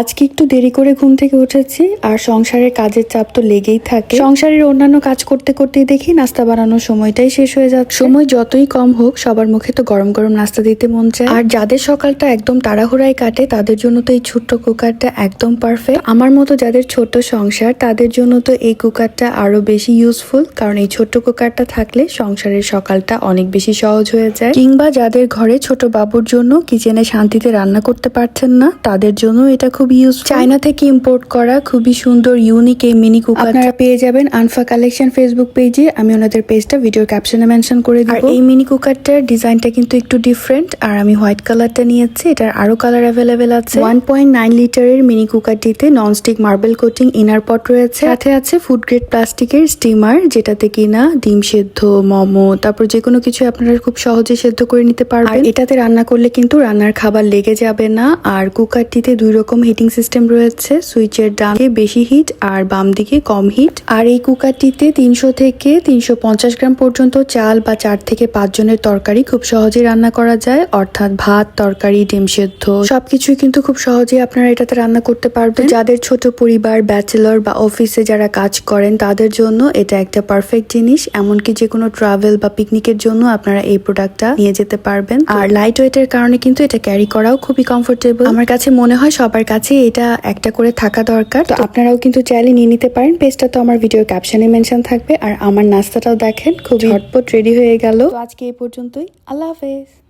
আজকে একটু দেরি করে ঘুম থেকে উঠেছি আর সংসারের কাজের চাপ তো লেগেই থাকে। সংসারের অন্যান্য কাজ করতে করতেই দেখি নাস্তা বানানোর সময়টাই শেষ হয়ে যাচ্ছে। সময় যতই কম হোক, সবার মুখে তো গরম গরম নাস্তা দিতে মন চায়। আর যাদের সকালটা একদম তাড়াহুড়ায় কাটে, তাদের জন্য তো এই ছোট্ট কুকারটা একদম পারফেক্ট আমার মতো যাদের ছোট্ট সংসার, তাদের জন্য তো এই কুকারটা আরও বেশি ইউজফুল কারণ এই ছোট্ট কুকারটা থাকলে সংসারের সকালটা অনেক বেশি সহজ হয়ে যায়। কিংবা যাদের ঘরে ছোট বাবুর জন্য কিচেনে শান্তিতে রান্না করতে পারছেন না, তাদের জন্য এটা খুব ইউজ চায়না থেকে ইম্পোর্ট করা খুবই সুন্দর ইউনিক এই মিনি কুকার আপনারা পেয়ে যাবেন আনফা কালেকশন ফেসবুক পেজে আমি ওনাদের পেজটা ভিডিওর ক্যাপশনে মেনশন করে দিব। এই মিনি কুকারটার ডিজাইনটা কিন্তু একটু ডিফারেন্ট আর আমি হোয়াইট কালারটা নিয়েছি। এটার আরও কালার অ্যাভেলেবেল আছে। ওয়ান পয়েন্ট নাইন লিটারের mini কুকারটিতে nonstick marble coating inner pot রয়েছে। সাথে আছে ফুড গ্রেড প্লাস্টিকের স্টিমার যেটাতে কিনা ডিম সেদ্ধ মোমো তারপর যে কোনো কিছু আপনারা খুব সহজে সেদ্ধ করে নিতে পারবেন। এটাতে রান্না করলে কিন্তু রান্নার খাবার লেগে যাবে না। আর কুকারটিতে দুই রকম হিটিং সিস্টেম রয়েছে। সুইচের ডানে বেশি হিট আর বাম দিকে কম হিট আর এই কুকারটিতে তিনশো থেকে তিনশো পঞ্চাশ গ্রাম পর্যন্ত চাল বা চার থেকে পাঁচ জনের তরকারি খুব সহজেই রান্না করা যায়। অর্থাৎ ভাত, তরকারি, ডিম সেদ্ধ সবকিছুই কিন্তু খুব সহজেই আপনারা এটাতে রান্না করতে পারবেন। যাদের ছোট পরিবার ব্যাচেলর বা অফিসে যারা কাজ করেন, তাদের জন্য এটা একটা পারফেক্ট জিনিস। এমনকি যে কোনো ট্রাভেল বা পিকনিকের জন্য আপনারা এই প্রোডাক্টটা নিয়ে যেতে পারবেন। আর লাইট ওয়েটের কারণে কিন্তু এটা ক্যারি করাও খুবই কমফোর্টেবল আমার কাছে মনে হয় সবার কাছে এটা একটা করে থাকা দরকার। তো আপনারাও কিন্তু চাইলে নিয়ে নিতে পারেন। পেজটা তো আমার ভিডিও ক্যাপশনে মেনশন থাকবে। আর আমার নাস্তাটাও দেখেন খুব ঝটপট রেডি হয়ে গেল। আজকে এই পর্যন্তই। আল্লাহ হাফেজ।